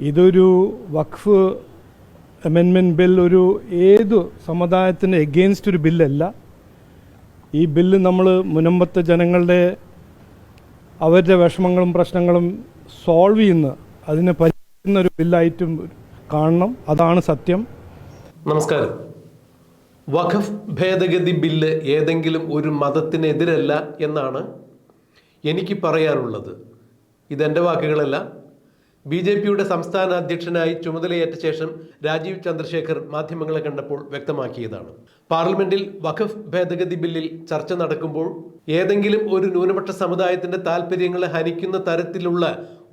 ഇതൊരു വഖഫ് അമെൻമെന്റ് ബിൽ ഒരു ഏത് സമുദായത്തിന് എഗെയിൻസ്റ്റ് ഒരു ബില്ലല്ല ഈ ബില്ല് നമ്മൾ മുനമ്പത്തെ ജനങ്ങളുടെ അവരുടെ വിഷമങ്ങളും പ്രശ്നങ്ങളും സോൾവ് ചെയ്യുന്ന അതിനെ പരിഹരിക്കുന്ന ഒരു ബില്ലായിട്ടും കാണണം. അതാണ് സത്യം. നമസ്കാരം. വഖഫ് ഭേദഗതി ബില്ല് ഏതെങ്കിലും ഒരു മതത്തിനെതിരല്ല എന്നാണ് എനിക്ക് പറയാനുള്ളത്. ഇതെന്റെ വാക്കുകളല്ല. ബി ജെ പിയുടെ സംസ്ഥാന അധ്യക്ഷനായി ചുമതലയേറ്റ ശേഷം രാജീവ് ചന്ദ്രശേഖർ മാധ്യമങ്ങളെ കണ്ടപ്പോൾ വ്യക്തമാക്കിയതാണ്. പാർലമെന്റിൽ വഖഫ് ഭേദഗതി ബില്ലിൽ ചർച്ച നടക്കുമ്പോൾ ഏതെങ്കിലും ഒരു ന്യൂനപക്ഷ സമുദായത്തിന്റെ താല്പര്യങ്ങളെ ഹനിക്കുന്ന തരത്തിലുള്ള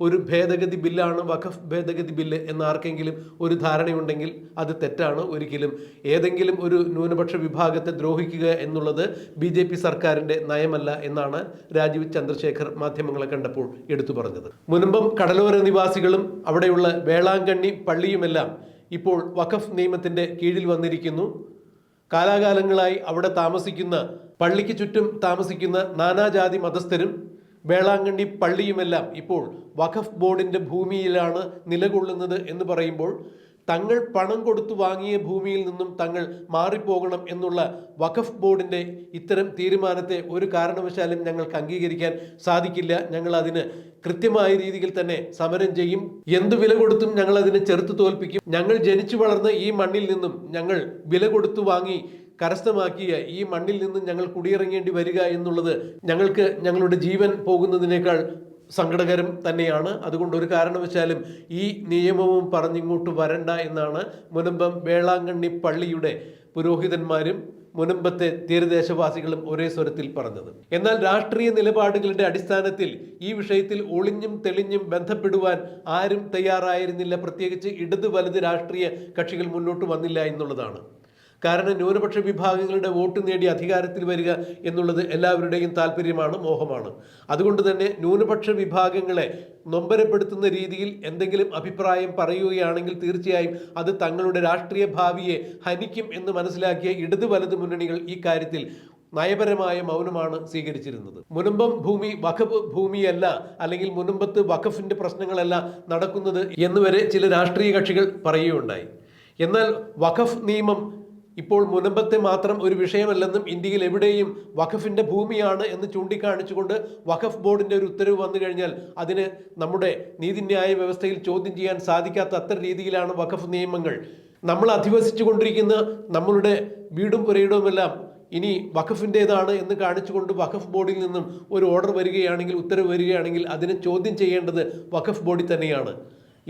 ഒരു ഭേദഗതി ബില്ലാണ് വഖഫ് ഭേദഗതി ബില്ല് എന്ന് ആർക്കെങ്കിലും ഒരു ധാരണയുണ്ടെങ്കിൽ അത് തെറ്റാണ് ഒരിക്കലും. ഏതെങ്കിലും ഒരു ന്യൂനപക്ഷ വിഭാഗത്തെ ദ്രോഹിക്കുക എന്നുള്ളത് ബി ജെ പി സർക്കാരിന്റെ നയമല്ല എന്നാണ് രാജീവ് ചന്ദ്രശേഖർ മാധ്യമങ്ങളെ കണ്ടപ്പോൾ എടുത്തു പറഞ്ഞത്. മുൻപും കടലോര നിവാസികളും അവിടെയുള്ള വേളാങ്കണ്ണി പള്ളിയുമെല്ലാം ഇപ്പോൾ വഖഫ് നിയമത്തിന്റെ കീഴിൽ വന്നിരിക്കുന്നു. കാലാകാലങ്ങളായി അവിടെ താമസിക്കുന്ന പള്ളിക്ക് ചുറ്റും താമസിക്കുന്ന നാനാജാതി മതസ്ഥരും വേളാങ്കണ്ണി പള്ളിയുമെല്ലാം ഇപ്പോൾ വഖഫ് ബോർഡിന്റെ ഭൂമിയിലാണ് നിലകൊള്ളുന്നത് എന്ന് പറയുമ്പോൾ തങ്ങൾ പണം കൊടുത്തു വാങ്ങിയ ഭൂമിയിൽ നിന്നും തങ്ങൾ മാറിപ്പോകണം എന്നുള്ള വഖഫ് ബോർഡിന്റെ ഇത്തരം തീരുമാനത്തെ ഒരു കാരണവശാലും ഞങ്ങൾക്ക് അംഗീകരിക്കാൻ സാധിക്കില്ല. ഞങ്ങൾ അതിന് കൃത്യമായ രീതിയിൽ തന്നെ സമരം ചെയ്യും. എന്തു വില കൊടുത്തും ഞങ്ങൾ അതിനെ ചെറുത്തു തോൽപ്പിക്കും. ഞങ്ങൾ ജനിച്ചു വളർന്ന ഈ മണ്ണിൽ നിന്നും ഞങ്ങൾ വില കൊടുത്തു വാങ്ങി കരസ്ഥമാക്കിയ ഈ മണ്ണിൽ നിന്ന് ഞങ്ങൾ കുടിയിറങ്ങേണ്ടി വരിക എന്നുള്ളത് ഞങ്ങൾക്ക് ഞങ്ങളുടെ ജീവൻ പോകുന്നതിനേക്കാൾ സങ്കടകരം തന്നെയാണ്. അതുകൊണ്ട് ഒരു കാരണവശാലും ഈ നിയമവും പറഞ്ഞിങ്ങോട്ട് വരണ്ട എന്നാണ് മുനമ്പം വേളാങ്കണ്ണി പള്ളിയുടെ പുരോഹിതന്മാരും മുനമ്പത്തെ തീരദേശവാസികളും ഒരേ സ്വരത്തിൽ പറഞ്ഞത്. എന്നാൽ രാഷ്ട്രീയ നിലപാടുകളുടെ അടിസ്ഥാനത്തിൽ ഈ വിഷയത്തിൽ ഒളിഞ്ഞും തെളിഞ്ഞും ബന്ധപ്പെടുവാൻ ആരും തയ്യാറായിരുന്നില്ല. പ്രത്യേകിച്ച് ഇടത് വലത് രാഷ്ട്രീയ കക്ഷികൾ മുന്നോട്ട് വന്നില്ല എന്നുള്ളതാണ്. കാരണം ന്യൂനപക്ഷ വിഭാഗങ്ങളുടെ വോട്ട് നേടി അധികാരത്തിൽ വരിക എന്നുള്ളത് എല്ലാവരുടെയും താല്പര്യമാണ് മോഹമാണ്. അതുകൊണ്ട് തന്നെ ന്യൂനപക്ഷ വിഭാഗങ്ങളെ നൊമ്പരപ്പെടുത്തുന്ന രീതിയിൽ എന്തെങ്കിലും അഭിപ്രായം പറയുകയാണെങ്കിൽ തീർച്ചയായും അത് തങ്ങളുടെ രാഷ്ട്രീയ ഭാവിയെ ഹനിക്കും എന്ന് മനസ്സിലാക്കിയ ഇടതു വലത് മുന്നണികൾ ഈ കാര്യത്തിൽ നയപരമായ മൗനമാണ് സ്വീകരിച്ചിരുന്നത്. മുനമ്പം ഭൂമി വഖഫ് ഭൂമിയല്ല അല്ലെങ്കിൽ മുനമ്പത്ത് വഖഫിന്റെ പ്രശ്നങ്ങളല്ല നടക്കുന്നത് എന്നുവരെ ചില രാഷ്ട്രീയ കക്ഷികൾ പറയുകയുണ്ടായി. എന്നാൽ വഖഫ് നിയമം ഇപ്പോൾ മുനമ്പത്തെ മാത്രം ഒരു വിഷയമല്ലെന്നും ഇന്ത്യയിൽ എവിടെയും വഖഫിന്റെ ഭൂമിയാണ് എന്ന് ചൂണ്ടിക്കാണിച്ചുകൊണ്ട് വഖഫ് ബോർഡിന്റെ ഒരു ഉത്തരവ് വന്നു കഴിഞ്ഞാൽ അതിന് നമ്മുടെ നീതിന്യായ വ്യവസ്ഥയിൽ ചോദ്യം ചെയ്യാൻ സാധിക്കാത്ത അത്ര രീതിയിലാണ് വഖഫ് നിയമങ്ങൾ. നമ്മൾ അധിവസിച്ചു കൊണ്ടിരിക്കുന്ന നമ്മളുടെ വീടും പുരയിടവുമെല്ലാം ഇനി വഖഫിന്റേതാണ് എന്ന് കാണിച്ചുകൊണ്ട് വഖഫ് ബോർഡിൽ നിന്നും ഒരു ഓർഡർ വരികയാണെങ്കിൽ ഉത്തരവ് വരികയാണെങ്കിൽ അതിനെ ചോദ്യം ചെയ്യേണ്ടത് വഖഫ് ബോർഡിൽ തന്നെയാണ്.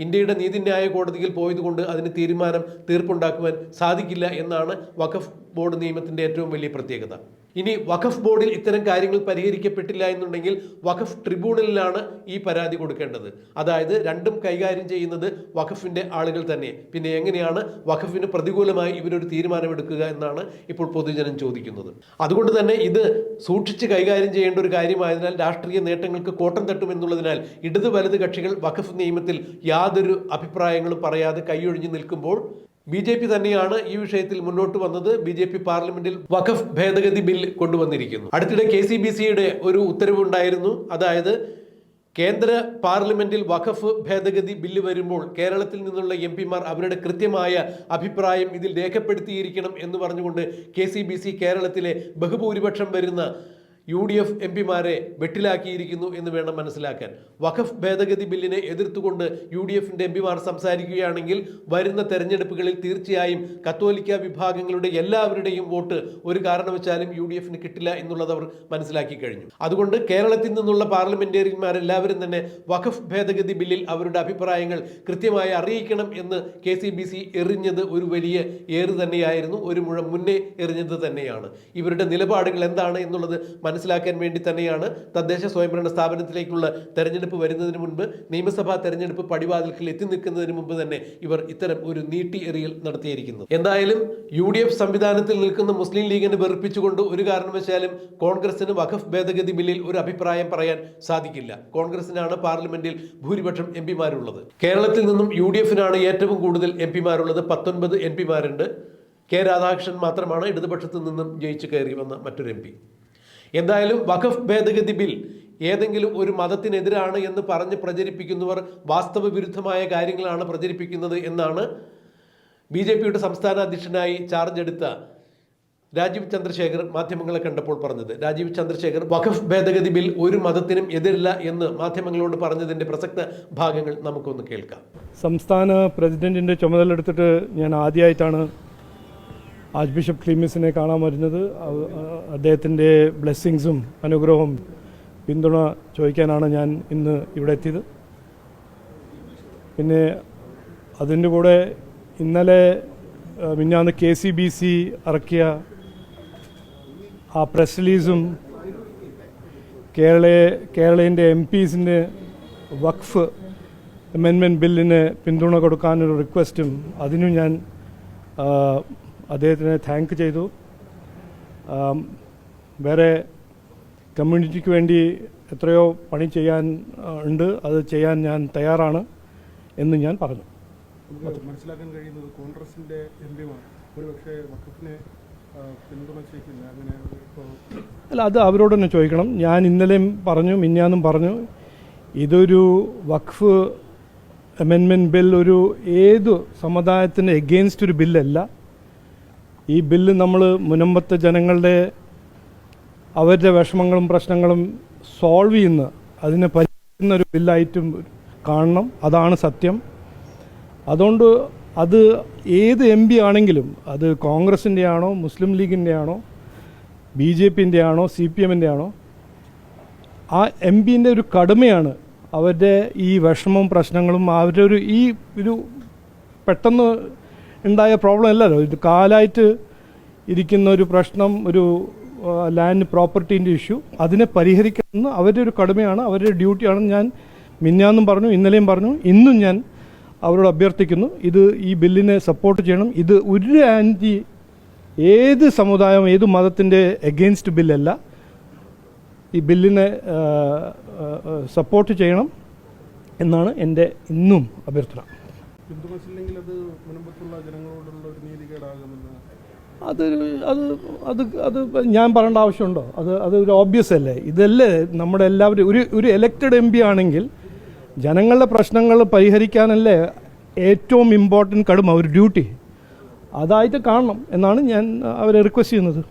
ഇന്ത്യയുടെ നീതിന്യായ കോടതിയിൽ പോയതുകൊണ്ട് അതിന് തീരുമാനം തീർപ്പുണ്ടാക്കുവാൻ സാധിക്കില്ല എന്നാണ് വഖഫ് ബോർഡ് നിയമത്തിന്റെ ഏറ്റവും വലിയ പ്രത്യേകത. ഇനി വഖഫ് ബോർഡിൽ ഇത്തരം കാര്യങ്ങൾ പരിഹരിക്കപ്പെട്ടില്ല എന്നുണ്ടെങ്കിൽ വഖഫ് ട്രിബ്യൂണലിലാണ് ഈ പരാതി കൊടുക്കേണ്ടത്. അതായത് രണ്ടും കൈകാര്യം ചെയ്യുന്നത് വഖഫിന്റെ ആളുകൾ തന്നെ. പിന്നെ എങ്ങനെയാണ് വഖഫിന് പ്രതികൂലമായി ഇവരൊരു തീരുമാനമെടുക്കുക എന്നാണ് ഇപ്പോൾ പൊതുജനം ചോദിക്കുന്നത്. അതുകൊണ്ട് തന്നെ ഇത് സൂക്ഷിച്ച് കൈകാര്യം ചെയ്യേണ്ട ഒരു കാര്യമായതിനാൽ രാഷ്ട്രീയ നേട്ടങ്ങൾക്ക് കോട്ടം തട്ടുമെന്നുള്ളതിനാൽ ഇടതു വലത് കക്ഷികൾ വഖഫ് നിയമത്തിൽ യാതൊരു അഭിപ്രായങ്ങളും പറയാതെ കൈയൊഴിഞ്ഞു നിൽക്കുമ്പോൾ ബി ജെ പി തന്നെയാണ് ഈ വിഷയത്തിൽ മുന്നോട്ട് വന്നത്. ബി ജെ പി പാർലമെന്റിൽ വഖഫ് ഭേദഗതി ബിൽ കൊണ്ടുവന്നിരിക്കുന്നു. അടുത്തിടെ കെ സി ബി സിയുടെ ഒരു ഉത്തരവുണ്ടായിരുന്നു. അതായത് കേന്ദ്ര പാർലമെന്റിൽ വഖഫ് ഭേദഗതി ബില്ല് വരുമ്പോൾ കേരളത്തിൽ നിന്നുള്ള എം പിമാർ അവരുടെ കൃത്യമായ അഭിപ്രായം ഇതിൽ രേഖപ്പെടുത്തിയിരിക്കണം എന്ന് പറഞ്ഞുകൊണ്ട് കെ കേരളത്തിലെ ബഹുഭൂരിപക്ഷം വരുന്ന യു ഡി എഫ് എം പിമാരെ വെട്ടിലാക്കിയിരിക്കുന്നു എന്ന് വേണം മനസ്സിലാക്കാൻ. വഖഫ് ഭേദഗതി ബില്ലിനെ എതിർത്തുകൊണ്ട് യു ഡി എഫിന്റെ എം പിമാർ സംസാരിക്കുകയാണെങ്കിൽ വരുന്ന തെരഞ്ഞെടുപ്പുകളിൽ തീർച്ചയായും കത്തോലിക്ക വിഭാഗങ്ങളുടെ എല്ലാവരുടെയും വോട്ട് ഒരു കാരണവശാലും യു ഡി എഫിന് കിട്ടില്ല എന്നുള്ളത് അവർ മനസ്സിലാക്കി കഴിഞ്ഞു. അതുകൊണ്ട് കേരളത്തിൽ നിന്നുള്ള പാർലമെന്റേറിയന്മാരെല്ലാവരും തന്നെ വഖഫ് ഭേദഗതി ബില്ലിൽ അവരുടെ അഭിപ്രായങ്ങൾ കൃത്യമായി അറിയിക്കണം എന്ന് കെ സി ബി സി എറിഞ്ഞത് ഒരു വലിയ ഏറ് തന്നെയായിരുന്നു. ഒരു മുഴം മുന്നേ എറിഞ്ഞത് തന്നെയാണ്. ഇവരുടെ നിലപാടുകൾ എന്താണ് എന്നുള്ളത് മനസ്സിലാക്കാൻ വേണ്ടി തന്നെയാണ് തദ്ദേശ സ്വയംഭരണ സ്ഥാപനത്തിലേക്കുള്ള തെരഞ്ഞെടുപ്പ് വരുന്നതിന് മുൻപ് നിയമസഭാ തെരഞ്ഞെടുപ്പ് പടിവാതിൽക്കിൽ എത്തി നിൽക്കുന്നതിന് മുമ്പ് തന്നെ ഇവർ ഇത്തരം ഒരു നീട്ടി എറിയൽ നടത്തിയിരിക്കുന്നു. എന്തായാലും യു ഡി എഫ് സംവിധാനത്തിൽ നിൽക്കുന്ന മുസ്ലിം ലീഗിനെ വെറുപ്പിച്ചുകൊണ്ട് ഒരു കാരണവശാലും കോൺഗ്രസിന് വഖഫ് ഭേദഗതി ബില്ലിൽ ഒരു അഭിപ്രായം പറയാൻ സാധിക്കില്ല. കോൺഗ്രസിനാണ് പാർലമെന്റിൽ ഭൂരിപക്ഷം എം പിമാരുള്ളത്. കേരളത്തിൽ നിന്നും യു ഡി എഫിനാണ് ഏറ്റവും കൂടുതൽ എം പിമാരുള്ളത്. പത്തൊൻപത് എം പിമാരുണ്ട്. കെ രാധാകൃഷ്ണൻ മാത്രമാണ് ഇടതുപക്ഷത്തു നിന്നും ജയിച്ചു കയറി വന്ന മറ്റൊരു എം പി. എന്തായാലും വഖഫ് ഭേദഗതി ബിൽ ഏതെങ്കിലും ഒരു മതത്തിനെതിരാണ് എന്ന് പറഞ്ഞ് പ്രചരിപ്പിക്കുന്നവർ വാസ്തവ വിരുദ്ധമായ കാര്യങ്ങളാണ് പ്രചരിപ്പിക്കുന്നത് എന്നാണ് ബി ജെ പിയുടെ സംസ്ഥാന അധ്യക്ഷനായി ചാർജ് എടുത്ത രാജീവ് ചന്ദ്രശേഖർ മാധ്യമങ്ങളെ കണ്ടപ്പോൾ പറഞ്ഞത്. രാജീവ് ചന്ദ്രശേഖർ വഖഫ് ഭേദഗതി ബിൽ ഒരു മതത്തിനും എതിരില്ല എന്ന് മാധ്യമങ്ങളോട് പറഞ്ഞതിന്റെ പ്രസക്ത ഭാഗങ്ങൾ നമുക്കൊന്ന് കേൾക്കാം. സംസ്ഥാന പ്രസിഡന്റിന്റെ ചുമതല എടുത്തിട്ട് ഞാൻ ആദ്യമായിട്ടാണ് ആർച്ച് ബിഷപ്പ് ക്ലീമിസിനെ കാണാൻ വരുന്നത് അദ്ദേഹത്തിന്റെ ബ്ലെസ്സിങ്സും അനുഗ്രഹവും പിന്തുണ ചോദിക്കാനാണ് ഞാൻ ഇന്ന് ഇവിടെ എത്തിയത്. പിന്നെ അതിന്റെ കൂടെ ഇന്നലെ മിന്നാന്ന് കെ സി ബി സി ഇറക്കിയ ആ പ്രസ് റിലീസും കേരള കേരളീന്റെ എം പീസിന്റെ വഖഫ് അമെൻമെന്റ് ബില്ലിന് പിന്തുണ കൊടുക്കാനൊരു റിക്വസ്റ്റും അതിനും ഞാൻ അദ്ദേഹത്തിനെ താങ്ക് ചെയ്തു. വേറെ കമ്മ്യൂണിറ്റിക്ക് വേണ്ടി എത്രയോ പണി ചെയ്യാൻ ഉണ്ട്. അത് ചെയ്യാൻ ഞാൻ തയ്യാറാണ് എന്ന് ഞാൻ പറഞ്ഞു. മനസ്സിലാക്കാൻ കഴിയുന്നത് കോൺഗ്രസിന്റെ എം പിമാർ ഒരുപക്ഷെ വഖഫിനെ പിന്തുണച്ചേക്കില്ല. അങ്ങനെ അല്ല അത് അവരോട് തന്നെ ചോദിക്കണം. ഞാൻ ഇന്നലെയും പറഞ്ഞു മിന്നാന്നും പറഞ്ഞു. ഇതൊരു വഖഫ് അമെൻമെന്റ് ബിൽ ഒരു ഏത് സമുദായത്തിന് എഗെയിൻസ്റ്റ് ഒരു ബില്ലല്ല ഈ ബില്ല് നമ്മൾ മുനമ്പത്തെ ജനങ്ങളുടെ അവരുടെ വിഷമങ്ങളും പ്രശ്നങ്ങളും സോൾവ് ചെയ്യുന്ന അതിനെ പരിഹരിക്കുന്ന ഒരു ബില്ലായിട്ടും കാണണം. അതാണ് സത്യം. അതുകൊണ്ട് അത് ഏത് എം പി ആണെങ്കിലും അത് കോൺഗ്രസിന്റെ ആണോ മുസ്ലിം ലീഗിന്റെ ആണോ ബി ജെ പിന്റെ ആണോ സി പി എമ്മിന്റെ ആണോ ആ എം പിന്റെ ഒരു കടമയാണ് അവരുടെ ഈ വിഷമവും പ്രശ്നങ്ങളും അവരുടെ ഒരു ഈ ഒരു പെട്ടെന്ന് ഉണ്ടായ പ്രോബ്ലം അല്ലല്ലോ. ഇത് കാലായിട്ട് ഇരിക്കുന്ന ഒരു പ്രശ്നം ഒരു ലാൻഡ് പ്രോപ്പർട്ടീന്റെ ഇഷ്യൂ അതിനെ പരിഹരിക്കുന്ന അവരുടെ ഒരു കടമയാണ് അവരുടെ ഡ്യൂട്ടിയാണെന്ന് ഞാൻ മിന്നാന്നും പറഞ്ഞു ഇന്നലെയും പറഞ്ഞു. ഇന്നും ഞാൻ അവരോട് അഭ്യർത്ഥിക്കുന്നു ഇത് ഈ ബില്ലിനെ സപ്പോർട്ട് ചെയ്യണം. ഇത് ഒരു ആന്റി ഏത് സമുദായം ഏത് മതത്തിന്റെ എഗെയിൻസ്റ്റ് ബില്ലല്ല. ഈ ബില്ലിനെ സപ്പോർട്ട് ചെയ്യണം എന്നാണ് എന്റെ ഇന്നും അഭ്യർത്ഥന. പിന്തുണച്ചില്ലെങ്കിൽ അത് മുൻപത്തുള്ള ജനങ്ങളോടുള്ള ഒരു നീതികേടാകുമെന്ന്? അത് അത് അത് അത് ഞാൻ പറയേണ്ട ആവശ്യമുണ്ടോ? അത് അത് ഒരു ഓബ്വിയസ് അല്ലേ? ഇതല്ലേ നമ്മുടെ എല്ലാവരും ഒരു ഒരു എലക്റ്റഡ് എം പി ആണെങ്കിൽ ജനങ്ങളുടെ പ്രശ്നങ്ങൾ പരിഹരിക്കാനല്ലേ ഏറ്റവും ഇമ്പോർട്ടന്റ് കടമ ഒരു ഡ്യൂട്ടി അതായിട്ട് കാണണം എന്നാണ് ഞാൻ അവരെ റിക്വസ്റ്റ് ചെയ്യുന്നത്.